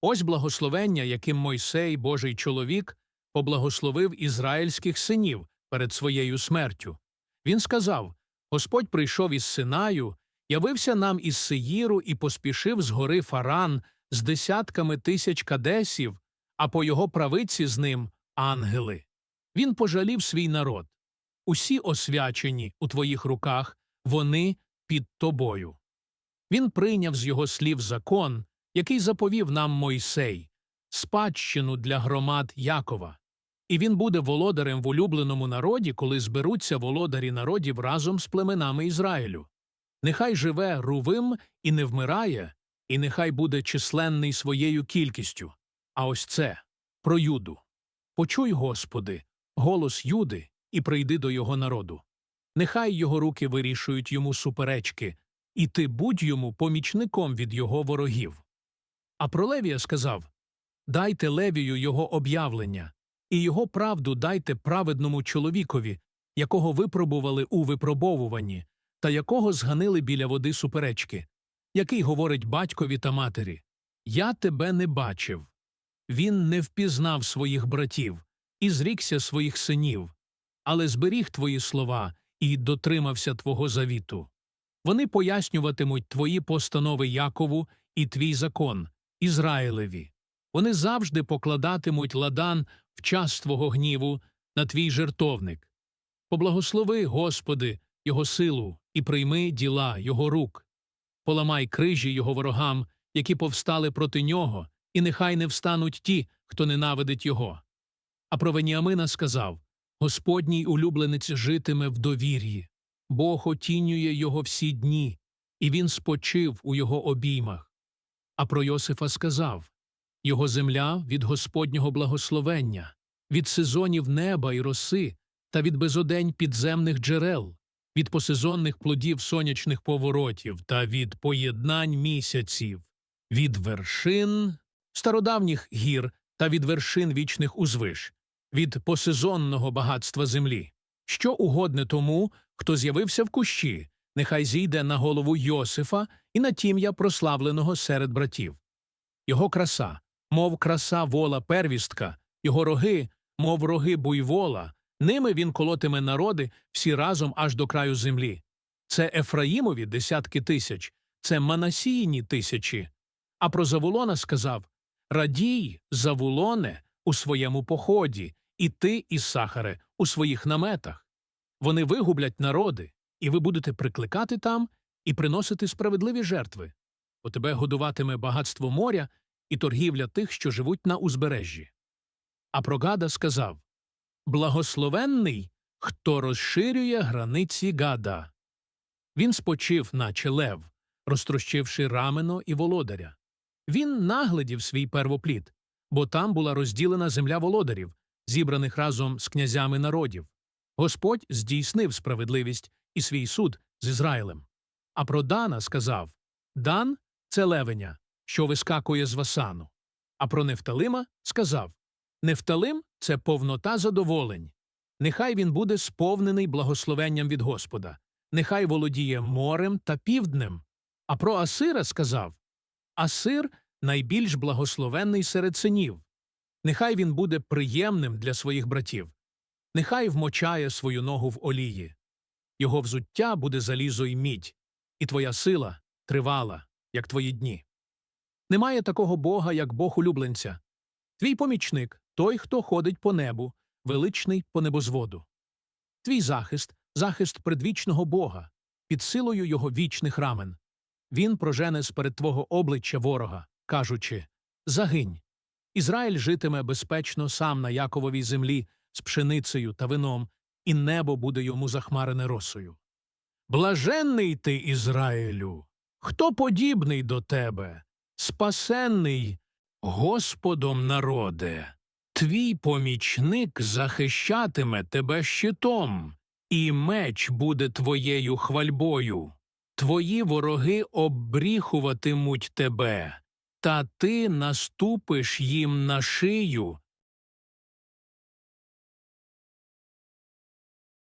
Ось благословення, яким Мойсей, Божий чоловік, поблагословив ізраїльських синів перед своєю смертю. Він сказав Господь прийшов із Синаю, явився нам із Сеїру і поспішив з гори Фаран з десятками тисяч кадесів, а по його правиці з ним ангели. Він пожалів свій народ. Усі освячені у твоїх руках, вони під тобою. Він прийняв з його слів закон, який заповів нам Мойсей, спадщину для громад Якова. І він буде володарем в улюбленому народі, коли зберуться володарі народів разом з племенами Ізраїлю. Нехай живе Рувим і не вмирає, і нехай буде численний своєю кількістю. А ось це про Юду. Почуй, Господи, голос Юди, і прийди до його народу. Нехай його руки вирішують йому суперечки, і ти будь йому помічником від його ворогів. А про Левія сказав Дайте Левію його об'явлення, і його правду дайте праведному чоловікові, якого випробували у випробовуванні, та якого зганили біля води суперечки, який говорить батькові та матері Я тебе не бачив. Він не впізнав своїх братів і зрікся своїх синів, але зберіг твої слова і дотримався твого завіту. Вони пояснюватимуть твої постанови Якову і твій закон, Ізраїлеві. Вони завжди покладатимуть ладан в час твого гніву на твій жертовник. Поблагослови, Господи, Його силу і прийми діла Його рук. Поламай крижі Його ворогам, які повстали проти нього, і нехай не встануть ті, хто ненавидить Його. А про Веніамина сказав Господній улюбленець житиме в довір'ї, Бог отінює його всі дні, і він спочив у його обіймах. А про Йосифа сказав Його земля від Господнього благословення, від сезонів неба і роси та від безодень підземних джерел, від посезонних плодів сонячних поворотів та від поєднань місяців, від вершин стародавніх гір та від вершин вічних узвиш, від посезонного багатства землі. Що угодне тому, хто з'явився в кущі, нехай зійде на голову Йосифа і на тім'я прославленого серед братів. Його краса, мов краса вола первістка, його роги, мов роги буйвола, ними він колотиме народи всі разом аж до краю землі. Це Ефраїмові десятки тисяч, це Манасіїні тисячі. А про Завулона сказав Радій, Завулоне, у своєму поході, і ти, Ісахаре, у своїх наметах. Вони вигублять народи, і ви будете прикликати там і приносити справедливі жертви. Бо тебе годуватиме багатство моря і торгівля тих, що живуть на узбережжі. А про Гада сказав Благословенний, хто розширює границі Гада. Він спочив, наче лев, розтрощивши рамено і володаря. Він наглядів свій первоплід, бо там була розділена земля володарів, зібраних разом з князями народів. Господь здійснив справедливість і свій суд з Ізраїлем. А про Дана сказав Дан це левеня, що вискакує з Васану. А про Нефталима сказав Нефталим це повнота задоволень. Нехай він буде сповнений благословенням від Господа, нехай володіє морем та півднем. А про Асира сказав Асир найбільш благословенний серед синів. Нехай він буде приємним для своїх братів, нехай вмочає свою ногу в олії. Його взуття буде залізо й мідь, і твоя сила тривала, як твої дні. Немає такого Бога, як Бог улюбленця. Твій помічник той, хто ходить по небу, величний по небозводу. Твій захист захист предвічного Бога, під силою його вічних рамен. Він прожене сперед твого обличчя ворога, кажучи Загинь. Ізраїль житиме безпечно сам на Якововій землі з пшеницею та вином, і небо буде йому захмарене росою. Блаженний ти, Ізраїлю, хто подібний до тебе, спасенний Господом народе, твій помічник захищатиме тебе щитом, і меч буде твоєю хвальбою. Твої вороги обріхуватимуть тебе, та ти наступиш їм на шию